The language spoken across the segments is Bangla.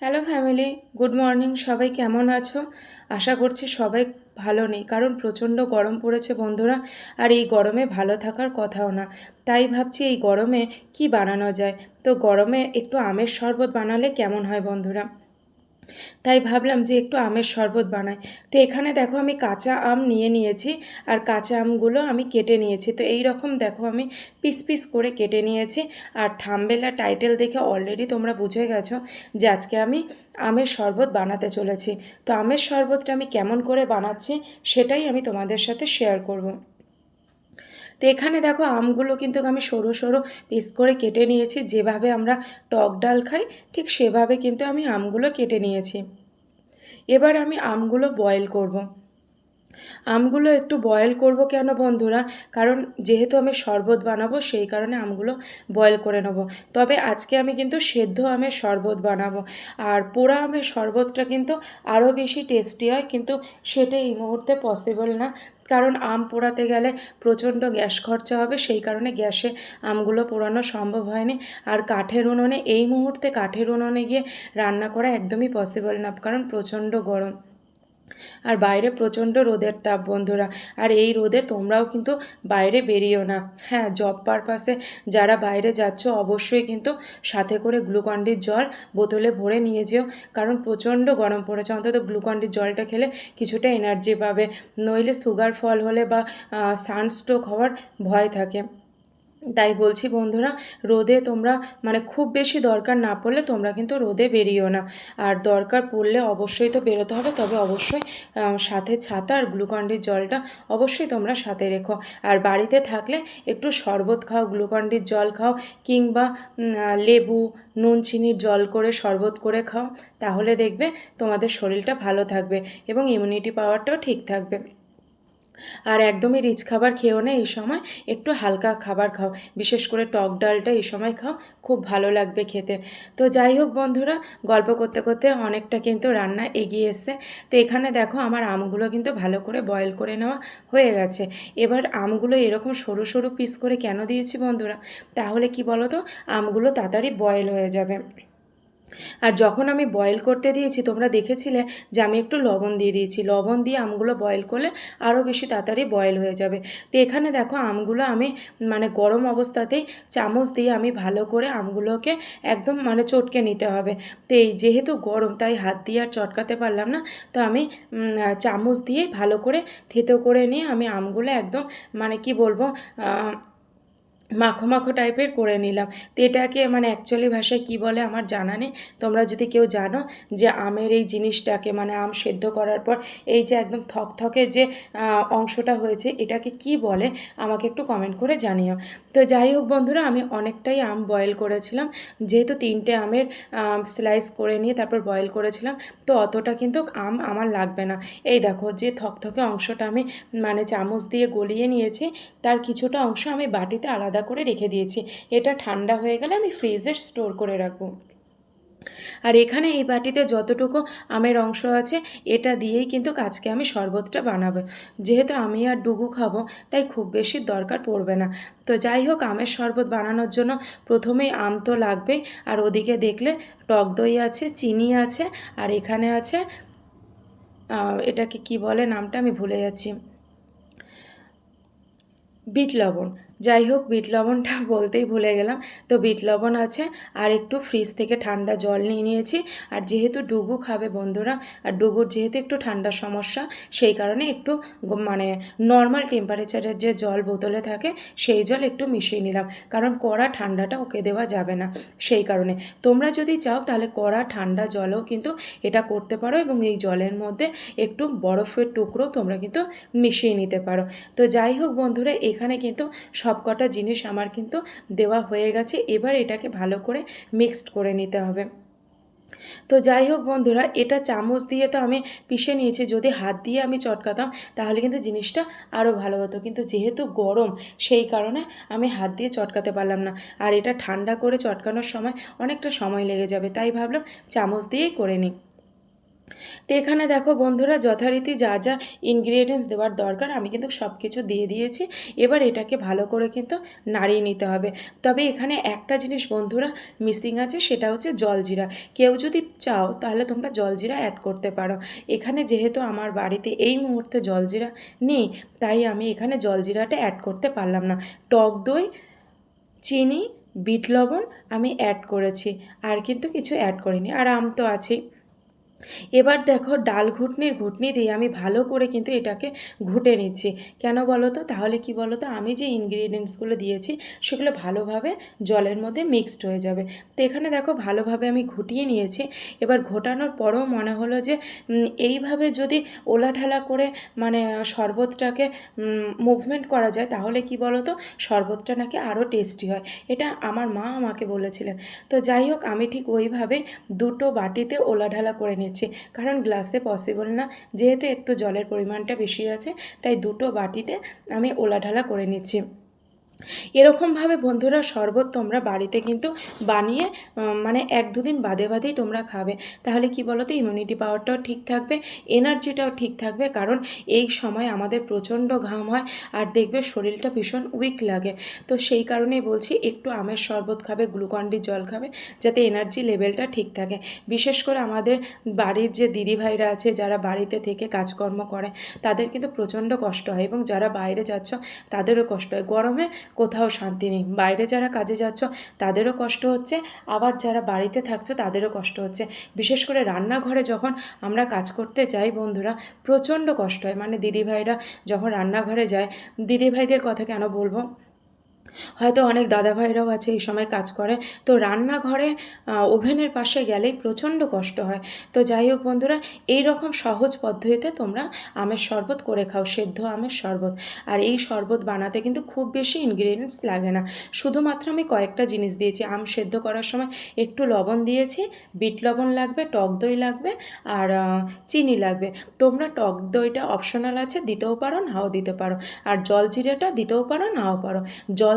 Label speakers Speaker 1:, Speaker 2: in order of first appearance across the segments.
Speaker 1: হ্যালো ফ্যামিলি গুড মর্নিং সবাই কেমন আছো? আশা করছি সবাই ভালো নেই। কারণ প্রচণ্ড গরম পড়েছে বন্ধুরা, আর এই গরমে ভালো থাকার কথাও না। তাই ভাবছি এই গরমে কি বানানো যায়? তো গরমে একটু আমের শরবত বানালে কেমন হয় বন্ধুরা? তাই ভাবলাম যে একটু আমের শরবত বানাই। তো এখানে দেখো আমি কাঁচা আম নিয়ে নিয়েছি আর কাঁচা আমগুলো আমি কেটে নিয়েছি। তো এই রকম দেখো আমি পিস পিস করে কেটে নিয়েছি। আর থামবেলা টাইটেল দেখে অলরেডি তোমরা বুঝে গেছো যে আজকে আমি আমের শরবত বানাতে চলেছি। তো আমের শরবতটা আমি কেমন করে বানাচ্ছি সেটাই আমি তোমাদের সাথে শেয়ার করব। তো এখানে দেখো আমগুলো কিন্তু আমি সরু সরু পিস করে কেটে নিয়েছি যেভাবে আমরা টক ডাল খাই, ঠিক সেভাবে কিন্তু আমি আমগুলো কেটে নিয়েছি এবার আমি আমগুলো বয়েল করব। আমগুলো একটু বয়েল করব কেন বন্ধুরা? কারণ যেহেতু আমি শরবত বানাবো, সেই কারণে আমগুলো বয়েল করে নেব। তবে আজকে আমি কিন্তু সেদ্ধ আমের শরবত বানাবো। আর পোড়া আমের শরবতটা কিন্তু আরও বেশি টেস্টি হয়, কিন্তু সেটা এই মুহূর্তে পসিবল না। কারণ আম পোড়াতে গেলে প্রচণ্ড গ্যাস খরচা হবে, সেই কারণে গ্যাসে আমগুলো পোড়ানো সম্ভব হয়নি। আর কাঠের উনুনে, এই মুহূর্তে কাঠের উনুনে গিয়ে রান্না করা একদমই পসিবল না, কারণ প্রচণ্ড গরম। আর বাইরে প্রচণ্ড রোদের তাপ, বন্ধুরা। আর এই রোদে তোমরাও কিন্তু বাইরে বেরিও না। হ্যাঁ জব পারপাসে যারা বাইরে যাচ্ছ, অবশ্যই কিন্তু সাথে করে গ্লুকন্ডির জল বোতলে ভরে নিয়ে যেও। কারণ প্রচণ্ড গরম পড়েছে। অন্তত গ্লুকন্ডির জলটা খেলে কিছুটা এনার্জি পাবে। নইলে সুগার ফল হলে বা সানস্ট্রোক হওয়ার ভয় থাকে। তাই বলছি বন্ধুরা, রোদে তোমরা মানে খুব বেশি দরকার না পড়লে তোমরা কিন্তু রোদে বেরিও না। আর দরকার পড়লে অবশ্যই তো বেরোতে হবে, তবে অবশ্যই সাথে ছাতা আর গ্লুকন্ডির জলটা অবশ্যই তোমরা সাথে রেখো। আর বাড়িতে থাকলে একটু শরবত খাও, গ্লুকন্ডির জল খাও, কিংবা লেবু, নুন চিনির জল করে শরবত করে খাও, তাহলে দেখবে তোমাদের শরীরটা ভালো থাকবে এবং ইমিউনিটি পাওয়ারটাও ঠিক থাকবে। আর একদমই রিচ খাবার খেয়েও না এই সময় একটু হালকা খাবার খাও। বিশেষ করে টক ডালটা এই সময় খাও, খুব ভালো লাগবে খেতে। তো যাই হোক বন্ধুরা, গল্প করতে করতে অনেকটা কিন্তু রান্না এগিয়ে এসছে। তো এখানে দেখো আমার আমগুলো কিন্তু ভালো করে বয়েল করে নেওয়া হয়ে গেছে। এবার আমগুলো এরকম সরু সরু পিস করে কেন দিয়েছি বন্ধুরা? তাহলে কি বলো তো আমগুলো তাড়াতাড়ি বয়েল হয়ে যাবে। আর যখন আমি বয়েল করতে দিয়েছি, তোমরা দেখেছিলে যে আমি একটু লবণ দিয়ে দিয়েছি। লবণ দিয়ে আমগুলো বয়েল করলে আরও বেশি তাড়াতাড়ি বয়েল হয়ে যাবে। তো এখানে দেখো, আমগুলো আমি মানে গরম অবস্থাতেই চামচ দিয়ে আমি ভালো করে আমগুলোকে একদম মানে চটকে নিতে হবে। তো এই যেহেতু গরম, তাই হাত দিয়ে আর চটকাতে পারলাম না। তো আমি চামচ দিয়ে ভালো করে থেতো করে নিয়ে আমি আমগুলো একদম মানে কি বলব মাখো মাখো টাইপের করে নিলাম। তো এটাকে মানে অ্যাকচুয়ালি ভাষায় কি বলে আমার জানা নেই। তোমরা যদি কেউ জানো যে আমের এই জিনিসটাকে মানে আম সেদ্ধ করার পর এই যে একদম থকথকে যে অংশটা হয়েছে, এটাকে কি বলে আমাকে একটু কমেন্ট করে জানিও। তো যাই হোক বন্ধুরা, আমি অনেকটাই আম বয়েল করেছিলাম। যেহেতু তিনটে আমের স্লাইস করে নিয়ে তারপর বয়েল করেছিলাম, তো অতটা কিন্তু আম আমার লাগবে না। এই দেখো যে থকথকে অংশটা আমি মানে চামচ দিয়ে গলিয়ে নিয়েছি, তার কিছুটা অংশ আমি বাটিতে আলাদা করে রেখে দিয়েছি। এটা ঠান্ডা হয়ে গেলে আমি ফ্রিজে স্টোর করে রাখব। আর এখানে এই বাটিতে যতটুকু আমের অংশ আছে, এটা দিয়েই কিন্তু আজকে আমি শরবতটা বানাবো। যেহেতু আমি আর ডুগু খাব, তাই খুব বেশি দরকার পড়বে না। তো যাই হোক, আমের শরবত বানানোর জন্য প্রথমেই আম তো লাগবেই। আর ওদিকে দেখলে টক দই আছে, চিনি আছে, আর এখানে আছে এটাকে কি বলে নামটা আমি ভুলে যাচ্ছি। বিট লবণ। যাই হোক বিট লবণটা বলতেই ভুলে গেলাম। তো বিট লবণ আছে আর একটু ফ্রিজ থেকে ঠান্ডা জল নিয়ে নিয়েছি। আর যেহেতু ডুগু খাবে বন্ধুরা, আর ডুগুর যেহেতু একটু ঠান্ডার সমস্যা, সেই কারণে একটু মানে নর্মাল টেম্পারেচারের যে জল বোতলে থাকে, সেই জল একটু মিশিয়ে নিলাম। কারণ কড়া ঠান্ডাটা ওকে দেওয়া যাবে না, সেই কারণে। তোমরা যদি চাও তাহলে কড়া ঠান্ডা জলও কিন্তু এটা করতে পারো এবং এই জলের মধ্যে একটু বরফের টুকরো তোমরা কিন্তু মিশিয়ে নিতে পারো। তো যাই হোক বন্ধুরা, এখানে কিন্তু সব কটা জিনিস আমার কিন্তু দেওয়া হয়ে গেছে। এবার এটাকে ভালো করে মিক্সড করে নিতে হবে। তো যাই হোক বন্ধুরা, এটা চামচ দিয়ে তো আমি পিষে নিয়েছি। যদি হাত দিয়ে আমি চটকাতাম, তাহলে কিন্তু জিনিসটা আরও ভালো হতো। কিন্তু যেহেতু গরম, সেই কারণে আমি হাত দিয়ে চটকাতে পারলাম না। আর এটা ঠান্ডা করে চটকানোর সময় অনেকটা সময় লেগে যাবে। তাই ভাবলাম চামচ দিয়েই করে নিই। তো এখানে দেখো বন্ধুরা যথারীতি যা যা ইনগ্রিডিয়েন্টস দেওয়ার দরকার, আমি কিন্তু সব কিছু দিয়ে দিয়েছি। এবার এটাকে ভালো করে কিন্তু নাড়িয়ে নিতে হবে। তবে এখানে একটা জিনিস বন্ধুরা মিসিং আছে, সেটা হচ্ছে জলজিরা কেউ যদি চাও তাহলে তোমরা জলজিরা অ্যাড করতে পারো। এখানে যেহেতু আমার বাড়িতে এই মুহূর্তে জলজিরা নেই, তাই আমি এখানে জলজিরাটা অ্যাড করতে পারলাম না। টক দই, চিনি, বিট লবণ আমি অ্যাড করেছি, আর কিন্তু কিছু অ্যাড করিনি। আর আম তো আছেই। এবার দেখো ডাল ঘুটনির ঘুটনি দিয়ে আমি ভালো করে কিন্তু এটাকে ঘুটে নিচ্ছি। কেন বলো তো? তাহলে কি বলো তো? আমি যে ইনগ্রিডিয়েন্টসগুলো দিয়েছি, সেগুলো ভালোভাবে জলের মধ্যে মিক্সড হয়ে যাবে। তো এখানে দেখো ভালোভাবে আমি ঘুটিয়ে নিয়েছি। এবার ঘোটানোর পরেও মনে হলো যে এইভাবে যদি ওলাঢালা করে মানে শরবতটাকে মুভমেন্ট করা যায়, তাহলে কি বলো তো? শরবতটা নাকি আরও টেস্টি হয়। এটা আমার মা আমাকে বলেছিলেন। তো যাই হোক, আমি ঠিক ওইভাবে দুটো বাটিতে ওলাঢালা করে নিচ্ছি। কারণ গ্লাসে পসিবল না। যেহেতু একটু জলের পরিমাণটা বেশি আছে, তাই দুটো বাটিতে আমি ওলাঢালা করে নিচ্ছি। এরকমভাবে বন্ধুরা শরবত তোমরা বাড়িতে কিন্তু বানিয়ে মানে এক দুদিন বাদে বাদেই তোমরা খাবে। তাহলে কি বলো তো ইমিউনিটি পাওয়ারটাও ঠিক থাকবে এনার্জিটাও ঠিক থাকবে, কারণ এই সময় আমাদের প্রচণ্ড ঘাম হয় আর দেখবে শরীরটা ভীষণ উইক লাগে। তো সেই কারণেই বলছি, একটু আমের শরবত খাবে গ্লুকন্ডির জল খাবে, যাতে এনার্জি লেভেলটা ঠিক থাকে। বিশেষ করে আমাদের বাড়ির যে দিদিভাইরা আছে, যারা বাড়িতে থেকে কাজকর্ম করে, তাদের কিন্তু প্রচণ্ড কষ্ট হয় এবং যারা বাইরে যাচ্ছ, তাদেরও কষ্ট হয়। গরমে কোথাও শান্তি নেই। বাইরে যারা কাজে যাচ্ছ, তাদেরও কষ্ট হচ্ছে। আবার যারা বাড়িতে থাকছো, তাদেরও কষ্ট হচ্ছে। বিশেষ করে রান্নাঘরে যখন আমরা কাজ করতে যাই বন্ধুরা, প্রচণ্ড কষ্ট হয়। মানে দিদিভাইরা যখন রান্নাঘরে যায়, দিদিভাইদের কথা কেন বলব? হয়তো অনেক দাদাভাইরাও আছে, এই সময় কাজ করে। তো রান্নাঘরে ওভেনের পাশে গেলেই প্রচণ্ড কষ্ট হয়। তো যাই হোক বন্ধুরা এই রকম সহজ পদ্ধতিতে তোমরা আমের শরবত করে খাও, সেদ্ধ আমের শরবত। আর এই শরবত বানাতে কিন্তু খুব বেশি ইনগ্রিডিয়েন্টস লাগে না। শুধুমাত্র আমি কয়েকটা জিনিস দিয়েছি। আম সেদ্ধ করার সময় একটু লবণ দিয়েছি, বিট লবণ লাগবে, টক দই লাগবে, আর চিনি লাগবে। তোমরা টক দইটা অপশনাল আছে, দিতেও পারো, নাও দিতে পারো। আর জল জিরেটা দিতেও পারো, নাও পারো।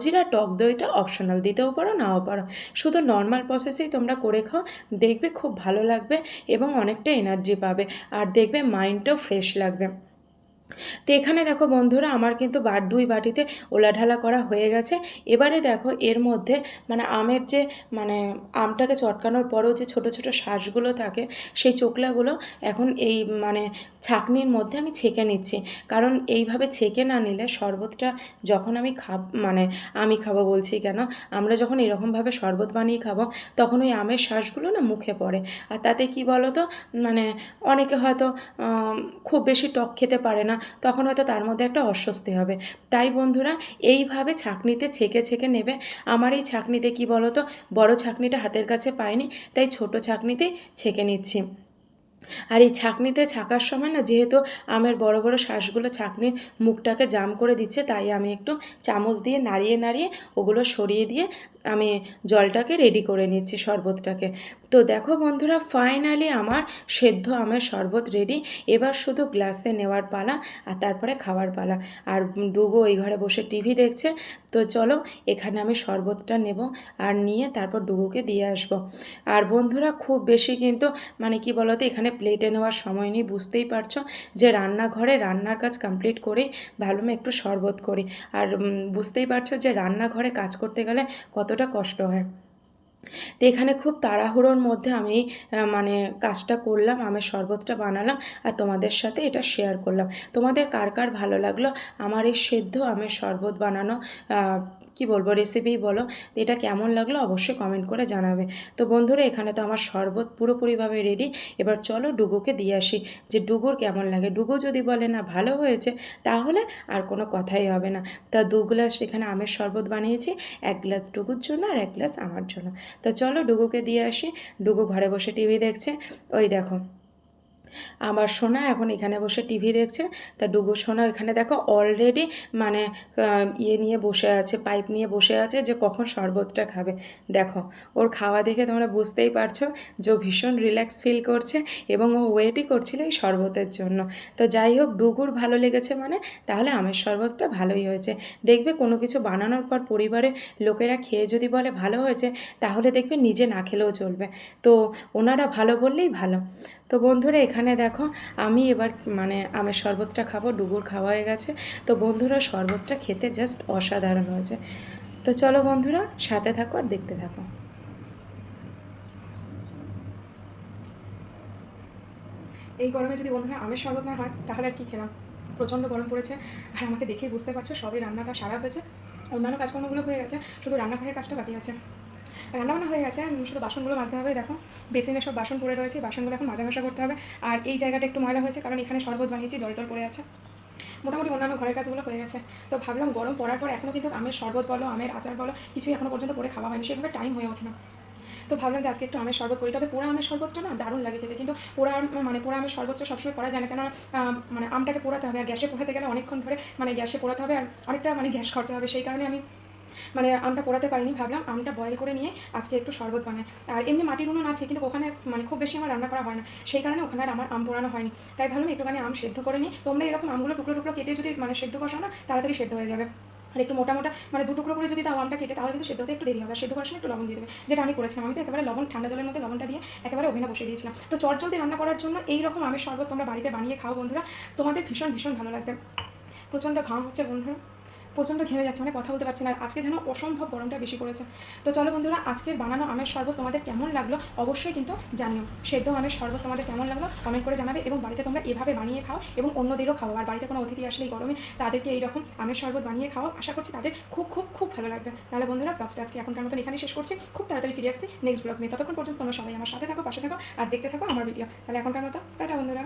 Speaker 1: জলজিরা টক দইটা অপশনাল দিতেও পারো, নাও পারো। শুধু নর্মাল প্রসেসেই তোমরা করে খাও, দেখবে খুব ভালো লাগবে এবং অনেকটা এনার্জি পাবে। আর দেখবে মাইন্ডটাও ফ্রেশ লাগবে। তো এখানে দেখো বন্ধুরা, আমার কিন্তু বার, দুই বাটিতে ওলাঢালা করা হয়ে গেছে। এবারে দেখো এর মধ্যে মানে আমের যে মানে আমটাকে চটকানোর পরেও যে ছোট ছোট শ্বাসগুলো থাকে, সেই চোকলাগুলো এখন এই মানে ছাঁকনির মধ্যে আমি ছেঁকে নিচ্ছি। কারণ এইভাবে ছেঁকে না নিলে শরবতটা যখন আমি খাব মানে আমি খাব বলছি কেন, আমরা যখন এরকমভাবে শরবত বানিয়ে খাব, তখন ওই আমের শ্বাসগুলো না মুখে পড়ে। আর তাতে কি বলো তো মানে অনেকে হয়তো খুব বেশি টক খেতে পারে না তখন হয়তো তার মধ্যে একটা অস্বস্তি হবে। তাই বন্ধুরা, এইভাবে ছাঁকনিতে ছেঁকে ছেঁকে নেবে। আমার এই ছাঁকনিতে কি বলো তো বড় ছাঁকনিটা হাতের কাছে পাইনি, তাই ছোট ছাঁকনিতেই ছেঁকে নিচ্ছি। আর এই ছাঁকনিতে ছাঁকার সময় না, যেহেতু আমের বড় বড় শ্বাসগুলো ছাঁকনির মুখটাকে জাম করে দিচ্ছে, তাই আমি একটু চামচ দিয়ে নাড়িয়ে নাড়িয়ে ওগুলো সরিয়ে দিয়ে আমি জলটাকে রেডি করে নিচ্ছি, শরবতটাকে। তো দেখো বন্ধুরা ফাইনালি আমার সেদ্ধ আমের শরবত রেডি এবার শুধু গ্লাসে নেওয়ার পালা আর তারপরে খাওয়ার পালা। আর ডুগো ওই ঘরে বসে টিভি দেখছে। তো চলো এখানে আমি শরবতটা নেব আর নিয়ে তারপর ডুগুকে দিয়ে আসব। আর বন্ধুরা, খুব বেশি কিন্তু মানে কি বলতো, এখানে প্লেটে নেওয়ার সময় নেই, বুঝতেই পারছ? যে রান্নাঘরে রান্নার কাজ কমপ্লিট করে ভালো একটু শরবত করি। আর বুঝতেই পারছ যে রান্নাঘরে কাজ করতে গেলে কতটা কষ্ট হয়। তো এখানে খুব তাড়াহুড়োর মধ্যে আমি মানে কাজটা করলাম, আমের শরবতটা বানালাম আর তোমাদের সাথে এটা শেয়ার করলাম। তোমাদের কার কার ভালো লাগল? আমার এই সেদ্ধ আমের শরবত বানানো কি বলব রেসিপি বলো, এটা কেমন লাগল অবশ্যই কমেন্ট করে জানাবে। তো বন্ধুরা, এখানে তো আমার শরবত পুরোপুরিভাবে রেডি এবার চলো ডুগুকে দিয়ে আসি যে ডুগুর কেমন লাগে। ডুগু যদি বলে, না, ভালো হয়েছে, তাহলে আর কোনো কথাই হবে না। তা দু গ্লাস এখানে আমের শরবত বানিয়েছি, এক গ্লাস ডুগুর জন্য আর এক গ্লাস আমার জন্য। তো চলো ডুগুকে দিয়ে আসি। ডুগু ঘরে বসে টিভি দেখছে। ওই দেখো। আমার সোনা এখন এখানে বসে টিভি দেখছে। তা ডুগু সোনা এখানে দেখো অলরেডি মানে ইয়ে নিয়ে বসে আছে পাইপ নিয়ে বসে আছে যে কখন শরবতটা খাবে। দেখো, ওর খাওয়া দেখে তোমরা বুঝতেই পারছ যে ভীষণ রিল্যাক্স ফিল করছে এবং ও ওয়েটই করছিল এই শরবতের জন্য। তো যাই হোক, ডুগুর ভালো লেগেছে মানে তাহলে আমের শরবতটা ভালোই হয়েছে। দেখবে কোনো কিছু বানানোর পর পরিবারের লোকেরা খেয়ে যদি বলে ভালো হয়েছে, তাহলে দেখবে নিজে না খেলেও চলবে। তো ওনারা ভালো বললেই ভালো। তো বন্ধুরা, এখানে দেখো, আমি এবার মানে আমের শরবতটা খাব, ডুগুর খাওয়া হয়ে গেছে। তো বন্ধুরা, শরবতটা খেতে জাস্ট অসাধারণ হয়েছে। তো চলো বন্ধুরা, সাথে থাকো আর দেখতে থাকো।
Speaker 2: এই গরমে যদি বন্ধুরা আমের শরবত না হয়, তাহলে আর কি খেলাম? প্রচণ্ড গরম পড়েছে। আর আমাকে দেখেই বুঝতে পারছ, সবই রান্নাটা সারা হয়েছে। অন্যান্য কাজকর্মগুলো হয়ে গেছে, শুধু রান্নাঘরের কাজটা বাকি আছে। রান্নাবান্না হয়ে গেছে শুধু বাসনগুলো মাজতে হবে, দেখো। বেসিনে সব বাসন পড়ে রয়েছে, বাসনগুলো এখন মাজা ঘষা করতে হবে। আর এই জায়গাটা একটু ময়লা হয়েছে, কারণ এখানে শরবত বানিয়েছি, জল টল পড়ে আছে। মোটামুটি অন্যান্য ঘরের কাজগুলো হয়ে গেছে। তো ভাবলাম গরম পড়ার পর এখনও কিন্তু আমের শরবত বলো, আমের আচার বলো, কিছুই এখনও পর্যন্ত করে খাওয়া হয়নি, সেভাবে টাইম হয়ে ওঠে না। তো ভাবলাম যে আজকে একটু আমের শরবত করি, তবে পোড়া আমের শরবতটা না দারুণ লাগে খেতে, কিন্তু পোড়া মানে পোড়া আমের শরবতটা সবসময় করা যায় না কেন মানে আমটাকে পোড়াতে হবে, আর গ্যাসে পোড়াতে গেলে অনেকক্ষণ ধরে মানে গ্যাসে পোড়াতে হবে, আর অনেকটা মানে গ্যাস খরচা হবে, সেই কারণে আমি মানে আমটা পোড়াতে পারিনি, ভাবলাম আমটা বয়েল করে নিয়ে আজকে একটু শরবত বানাই। আর এমনি মাটির উনুন আছে, কিন্তু ওখানে মানে খুব বেশি আমার রান্না করা হয় না। সেই কারণে ওখানে আর আমার আম পোড়ানো হয়নি। তাই ভাবলাম একটুখানি আম সেদ্ধ করে নিই। তোমরা এরকম আমগুলো টুকরো টুকরো কেটে যদি মানে সেদ্ধ বসাও না, তাড়াতাড়ি সেদ্ধ হয়ে যাবে। আর একটু মোটা মোটা মানে দু টুকরো করে যদি তাও আমটা কেটে, তাহলে কিন্তু সেদ্ধ হতে একটু দেরি হবে। সেদ্ধ করার সময় একটু লবণ দিয়ে দেবে, যেটা আমি করেছিলাম। আমি তো একেবারে লবণ, ঠান্ডা জলের মধ্যে লবণটা দিয়ে একেবারে ওভেনে বসিয়ে দিয়েছিলাম। তো চটজলদি রান্না করার জন্য এই রকম আমের শরবত তোমরা বাড়িতে বানিয়ে খাও বন্ধুরা। তোমাদের ভীষণ ভীষণ ভালো লাগবে। প্রচণ্ড ঘাম হচ্ছে বন্ধুরা। প্রচণ্ড ঘেমে যাচ্ছে মানে কথা বলতে পারছি না। আজকে যেন অসম্ভব গরমটা বেশি পড়েছে। তো চলো বন্ধুরা, আজকের বানানো আমের শরবত তোমাদের কেমন লাগল অবশ্যই কিন্তু জানিও। সেদ্ধ আমের শরবত তোমাদের কেমন লাগল কমেন্ট করে জানাবে এবং বাড়িতে তোমরা এভাবে বানিয়ে খাও এবং অন্যদেরও খাও। আর বাড়িতে কোনো অতিথি আসলে এই গরমে তাদেরকে এইরকম আমের শরবত বানিয়ে খাও, আশা করছি তাদের খুব খুব খুব ভালো লাগবে। তাহলে বন্ধুরা ব্লগটা আজকে এখনকার মতন এখানেই শেষ করছি। খুব তাড়াতাড়ি ফিরে আসছি নেক্সট ব্লগ নিয়ে। ততক্ষণ পর্যন্ত তোমরা সবাই আমার সাথে থাকো, পাশে থাকো, আর দেখতে থাকো আমার ভিডিও তাহলে এখনকার মতো, টাটা বন্ধুরা।